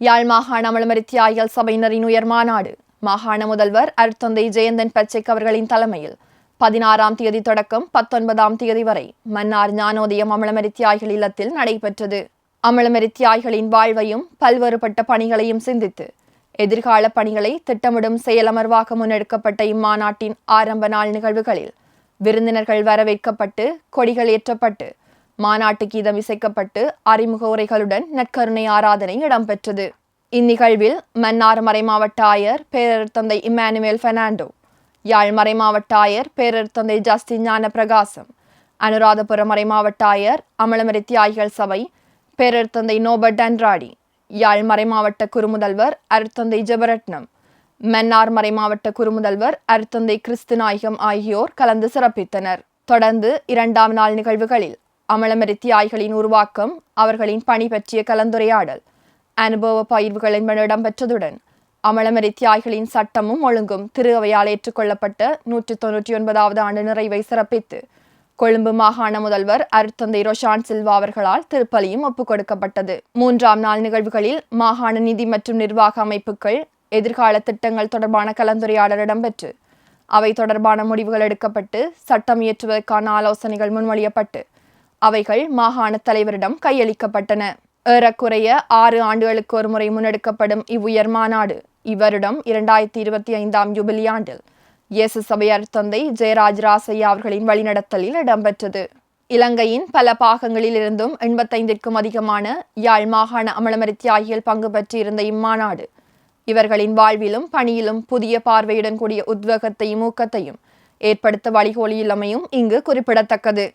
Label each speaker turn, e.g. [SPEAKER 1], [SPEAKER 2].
[SPEAKER 1] யாழ் மாகாண அமலமரி தியாகிகள் சபையினரின் உயர் மாநாடு. மாகாண முதல்வர் அருத்தந்தை ஜெயந்தன் பச்சைக் அவர்களின் தலைமையில் பதினாறாம் தேதி தொடக்கம் பத்தொன்பதாம் தேதி வரை மன்னார் ஞானோதயம் அமலமரி தியாகிகள் இல்லத்தில் நடைபெற்றது. அமலமரி தியாகிகளின் வாழ்வையும் பல்வேறுபட்ட பணிகளையும் சிந்தித்து எதிர்கால பணிகளை திட்டமிடும் செயலமர்வாக முன்னெடுக்கப்பட்ட இம்மாநாட்டின் ஆரம்ப நாள் நிகழ்வுகளில் விருந்தினர்கள் வரவேற்கப்பட்டு கொடிகள் ஏற்றப்பட்டு மாநாட்டு கீதம் இசைக்கப்பட்டு அறிமுக உரைகளுடன் நற்கருணை ஆராதனை இடம்பெற்றது. இந்நிகழ்வில் மன்னார் மறைமாவட்ட ஆயர் பேரர் தந்தை இமானுவேல் பெர்னாண்டோ யாழ் மறைமாவட்ட ஆயர் பேரர் தந்தை ஜஸ்டின் ஞான பிரகாசம் அனுராதபுரம் மறைமாவட்ட ஆயர் அமலமரி தியாகிகள் சபை பேரர் தந்தை நோபர்ட் அன்ராடி யாழ் மறைமாவட்ட குறுமுதல்வர் அருத்தந்தை ஜெபரட்னம் மன்னார் மறைமாவட்ட குறுமுதல்வர் அருத்தந்தை கிறிஸ்து நாயகம் ஆகியோர் கலந்து சிறப்பித்தனர். தொடர்ந்து இரண்டாம் நாள் நிகழ்வுகளில் அமலமரி தியாய்களின் உருவாக்கம் அவர்களின் பணி பற்றிய கலந்துரையாடல் அனுபவ பயிர்வுகள் என்பன இடம்பெற்றதுடன் அமலமரி தியாய்களின் சட்டமும் ஒழுங்கும் திரு அவையால் ஏற்றுக்கொள்ளப்பட்ட நூற்றி தொன்னூற்றி ஒன்பதாவது ஆண்டு நிறைவை சிறப்பித்து கொழும்பு மாகாண முதல்வர் அருத்தந்தை ரொஷான் சில்வா அவர்களால் திருப்பலியும் ஒப்புக் கொடுக்கப்பட்டது. மூன்றாம் நாள் நிகழ்வுகளில் மாகாண நிதி மற்றும் நிர்வாக அமைப்புகள் எதிர்கால திட்டங்கள் தொடர்பான கலந்துரையாடல் இடம்பெற்று அவை தொடர்பான முடிவுகள் எடுக்கப்பட்டு சட்டம் இயற்றுவதற்கான ஆலோசனைகள் முன்மொழியப்பட்டு அவைகள் மாகாண தலைவரிடம் கையளிக்கப்பட்டன. ஏறக்குறைய ஆறு ஆண்டுகளுக்கு ஒரு முறை முன்னெடுக்கப்படும் இவ்வுயர் மாநாடு இவ்வருடம் இரண்டாயிரத்தி இருபத்தி ஐந்தாம் யுபிலி ஆண்டில் இயேசு சபையார் தந்தை ஜெயராஜ் ராசையா அவர்களின் வழிநடத்தலில் இடம்பெற்றது. இலங்கையின் பல பாகங்களில் இருந்தும் எண்பத்தைந்திற்கும் அதிகமான யாழ் மாகாண அமலமரி தியாகிகள் பங்கு பெற்றிருந்த இம்மாநாடு இவர்களின் வாழ்விலும் பணியிலும் புதிய பார்வையுடன் கூடிய உத்வேகத்தையும் ஊக்கத்தையும் ஏற்படுத்த வழிகோலியுள்ளமையும் இங்கு குறிப்பிடத்தக்கது.